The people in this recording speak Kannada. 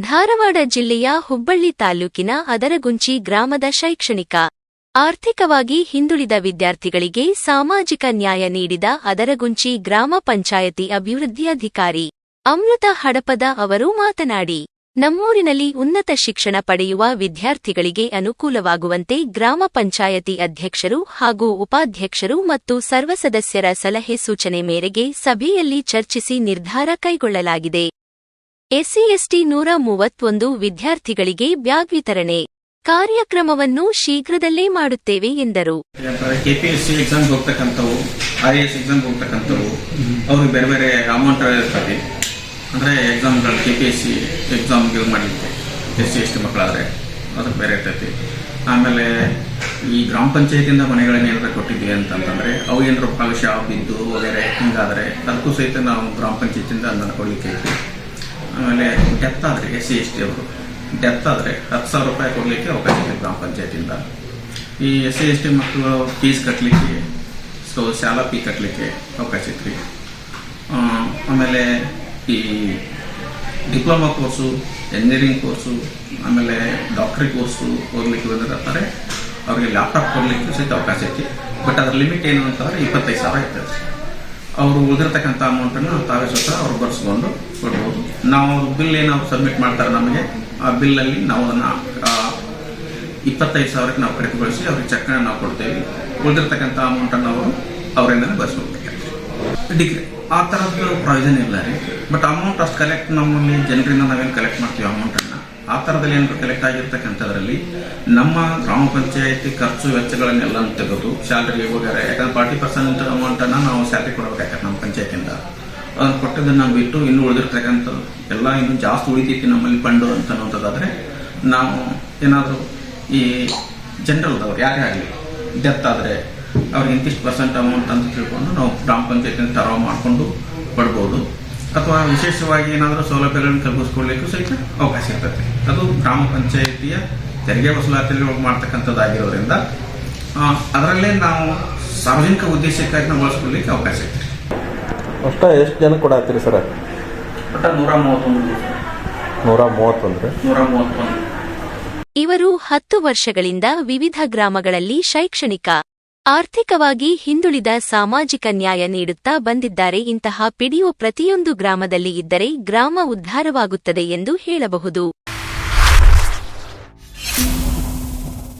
ಧಾರವಾಡ ಜಿಲ್ಲೆಯ ಹುಬ್ಬಳ್ಳಿ ತಾಲೂಕಿನ ಅದರಗುಂಚಿ ಗ್ರಾಮದ ಶೈಕ್ಷಣಿಕ, ಆರ್ಥಿಕವಾಗಿ ಹಿಂದುಳಿದ ವಿದ್ಯಾರ್ಥಿಗಳಿಗೆ ಸಾಮಾಜಿಕ ನ್ಯಾಯ ನೀಡಿದ ಅದರಗುಂಚಿ ಗ್ರಾಮ ಪಂಚಾಯತಿ ಅಭಿವೃದ್ಧಿ ಅಧಿಕಾರಿ ಅಮೃತ ಹಡಪದ ಅವರು ಮಾತನಾಡಿ, ನಮ್ಮೂರಿನಲ್ಲಿ ಉನ್ನತ ಶಿಕ್ಷಣ ಪಡೆಯುವ ವಿದ್ಯಾರ್ಥಿಗಳಿಗೆ ಅನುಕೂಲವಾಗುವಂತೆ ಗ್ರಾಮ ಪಂಚಾಯತಿ ಅಧ್ಯಕ್ಷರು ಹಾಗೂ ಉಪಾಧ್ಯಕ್ಷರು ಮತ್ತು ಸರ್ವ ಸದಸ್ಯರ ಸಲಹೆ ಸೂಚನೆ ಮೇರೆಗೆ ಸಭೆಯಲ್ಲಿ ಚರ್ಚಿಸಿ ನಿರ್ಧಾರ ಕೈಗೊಳ್ಳಲಾಗಿದೆ. ಎಸ್ಸಿಎಸ್ಟಿ ನೂರ ಮೂವತ್ತೊಂದು ವಿದ್ಯಾರ್ಥಿಗಳಿಗೆ ಬ್ಯಾಗ್ ವಿತರಣೆ. ಕಾರ್ಯಕ್ರಮವನ್ನು ಶೀಘ್ರದಲ್ಲೇ ಮಾಡುತ್ತೇವೆ ಎಂದರು. ಕೆಪಿಎಸ್ಸಿ ಎಕ್ಸಾಮ್ ಹೋಗ್ತಕ್ಕಂಥವು ಐ ಎಸ್ ಎಕ್ಸಾಮ್ ಹೋಗ್ತಕ್ಕಂಥವು ಅವ್ರಿಗೆ ಬೇರೆ ಬೇರೆ ಅಮೌಂಟ್ ಇರ್ತದೆ ಅಂದರೆ ಎಕ್ಸಾಮ್ಗಳು ಕೆ ಪಿ ಎಸ್ ಸಿ ಎಕ್ಸಾಮ್ಗೆ ಮಾಡಲಿಕ್ಕೆ ಎಸ್ ಸಿ ಎಸ್ ಟಿ ಮಕ್ಕಳಾದರೆ ಅದಕ್ಕೆ ಬೇರೆ ಇರ್ತೈತಿ. ಆಮೇಲೆ ಈ ಗ್ರಾಮ ಪಂಚಾಯತಿಯಿಂದ ಮನೆಗಳನ್ನ ಏನಾದ್ರು ಕೊಟ್ಟಿದ್ವಿ ಅಂತಂದ್ರೆ ಅವು ಏನಾದ್ರು ಪಾಲಿಶ್ ಬಿದ್ದು ವಗೇರೆ ಹಿಂಗಾದರೆ, ಅದಕ್ಕೂ ಸಹಿತ ನಾವು ಗ್ರಾಮ ಪಂಚಾಯತಿಯಿಂದ ಅದನ್ನು ಕೊಡಲಿಕ್ಕೆ ಆಮೇಲೆ ಡೆತ್ ಆದರೆ ಎಸ್ ಸಿ ಎಸ್ ಟಿ ಅವರು. ಡೆತ್ ಆದರೆ ಹತ್ತು ಸಾವಿರ ರೂಪಾಯಿ ಕೊಡಲಿಕ್ಕೆ ಅವಕಾಶ ಇದೆ ಗ್ರಾಮ ಪಂಚಾಯತಿಂದ ಈ ಎಸ್ ಸಿ ಎಸ್ ಟಿ ಮಕ್ಕಳು ಫೀಸ್ ಕಟ್ಟಲಿಕ್ಕೆ ಸೊ ಶಾಲಾ ಫೀ ಕಟ್ಟಲಿಕ್ಕೆ ಅವಕಾಶ ಇತ್ತು ಆಮೇಲೆ ಈ ಡಿಪ್ಲೊಮಾ ಕೋರ್ಸು ಎಂಜಿನಿಯರಿಂಗ್ ಕೋರ್ಸು ಆಮೇಲೆ ಡಾಕ್ಟ್ರಿ ಕೋರ್ಸು ಓದಲಿಕ್ಕೆ ಬಂದಿರ್ತಾರೆ. ಅವರಿಗೆ ಲ್ಯಾಪ್ಟಾಪ್ ಕೊಡಲಿಕ್ಕೆ ಸಹಿತ ಅವಕಾಶ ಐತಿ. ಬಟ್ ಅದ್ರ ಲಿಮಿಟ್ ಏನು ಅಂತಂದ್ರೆ ಇಪ್ಪತ್ತೈದು ಸಾವಿರ ಇರ್ತದೆ. ಅವರು ಉಳಿದಿರ್ತಕ್ಕಂಥ ಅಮೌಂಟನ್ನು ತಾವೇ ಸ್ವತಃ ಅವ್ರು ಬರ್ಸ್ಕೊಂಡು ಕೊಡ್ಬೋದು. ನಾವು ಬಿಲ್ ಏನಾದ್ರು ಸಬ್ಮಿಟ್ ಮಾಡ್ತಾರೆ ನಮಗೆ, ಆ ಬಿಲ್ಲಲ್ಲಿ ನಾವು ಅದನ್ನು ಇಪ್ಪತ್ತೈದು ಸಾವಿರಕ್ಕೆ ನಾವು ಕಡಿತಗೊಳಿಸಿ ಅವ್ರಿಗೆ ಚೆಕ್ನ ನಾವು ಕೊಡ್ತೇವೆ. ಉಳಿದಿರ್ತಕ್ಕಂಥ ಅಮೌಂಟನ್ನು ಅವರು ಅವರಿಂದನೇ ಬರ್ಸ್ಕೊಳ್ತಾರೆ ಡಿಗ್ರಿ ಆ ಥರದ್ದು ಪ್ರಾವಿಷನ್ ಇಲ್ಲ ರೀ. ಬಟ್ ಅಮೌಂಟ್ ಅಷ್ಟು ಕಲೆಕ್ಟ್ ನಮ್ಮಲ್ಲಿ ಜನರಿಂದ ನಾವೇನು ಕಲೆಕ್ಟ್ ಮಾಡ್ತೀವಿ ಅಮೌಂಟನ್ನು ಆ ಥರದಲ್ಲಿ ಏನು ಕಲೆಕ್ಟ್ ಆಗಿರ್ತಕ್ಕಂಥದ್ರಲ್ಲಿ ನಮ್ಮ ಗ್ರಾಮ ಪಂಚಾಯತಿ ಖರ್ಚು ವೆಚ್ಚಗಳನ್ನೆಲ್ಲ ತೆಗೆದು ಸ್ಯಾಲ್ರಿ ವಗೇರೆ ಯಾಕಂದ್ರೆ ಫಾರ್ಟಿ ಪರ್ಸೆಂಟ್ ಅಮೌಂಟನ್ನು ನಾವು ಸ್ಯಾಲ್ರಿ ಕೊಡಬೇಕಾಗತ್ತೆ ನಮ್ಮ ಪಂಚಾಯತಿಯಿಂದ. ಅದನ್ನು ಕೊಟ್ಟದನ್ನು ಬಿಟ್ಟು ಇನ್ನು ಉಳಿದಿರ್ತಕ್ಕಂಥದ್ದು ಎಲ್ಲ ಇನ್ನು ಜಾಸ್ತಿ ಉಳಿತೈತಿ ನಮ್ಮಲ್ಲಿ ಫಂಡು ಅಂತ ಅನ್ನೋಂಥದ್ದಾದ್ರೆ ನಾವು ಏನಾದರೂ ಈ ಜನರಲ್ದವ್ರು ಯಾರೇ ಆಗಲಿ ಡೆತ್ ಆದರೆ ಅವ್ರಿಗೆ ಇಂತಿಷ್ಟು ಪರ್ಸೆಂಟ್ ಅಮೌಂಟ್ ಅಂತ ತಿಳ್ಕೊಂಡು ನಾವು ಗ್ರಾಮ ಪಂಚಾಯತಿನ ತರಾವ್ ಮಾಡಿಕೊಂಡು ಕೊಡ್ಬೋದು. ಅಥವಾ ವಿಶೇಷವಾಗಿ ಏನಾದರೂ ಸೌಲಭ್ಯಗಳನ್ನು ಕಲ್ಪಿಸ್ಕೊಡ್ಲಿಕ್ಕೂ ಸಹಿತ ಅವಕಾಶ ಇರ್ತದೆ. ಅದು ಗ್ರಾಮ ಪಂಚಾಯಿತಿಯ ತೆರಿಗೆ ವಸೂಲಾತಿಯಲ್ಲಿ ಮಾಡ್ತಕ್ಕಂಥದ್ದಾಗಿರೋದ್ರಿಂದ ಅದರಲ್ಲೇ ನಾವು ಸಾರ್ವಜನಿಕ ಉದ್ದೇಶಕ್ಕಾಗಿ ನಾವು ಬಳಸ್ಕೊಳ್ಳಿಕ್ಕೆ ಅವಕಾಶ ಐತೆ ಅಷ್ಟ ಎಷ್ಟು ಜನ ಕೊಡತ್ತೀರಿ ಸರ್? ಒಟ್ಟ ನೂರ ಮೂವತ್ತೊಂದು ನೂರ ಮೂವತ್ತೊಂದು? ನೂರ ಮೂವತ್ತೊಂದು. ಇವರು ಹತ್ತು ವರ್ಷಗಳಿಂದ ವಿವಿಧ ಗ್ರಾಮಗಳಲ್ಲಿ ಶೈಕ್ಷಣಿಕ ಆರ್ಥಿಕವಾಗಿ ಹಿಂದುಳಿದ ಸಾಮಾಜಿಕ ನ್ಯಾಯ ನೀಡುತ್ತಾ ಬಂದಿದ್ದಾರೆ. ಇಂತಹ ಪಿಡಿಒ ಪ್ರತಿಯೊಂದು ಗ್ರಾಮದಲ್ಲಿ ಇದ್ದರೆ ಗ್ರಾಮ ಉದ್ಧಾರವಾಗುತ್ತದೆ ಎಂದು ಹೇಳಬಹುದು.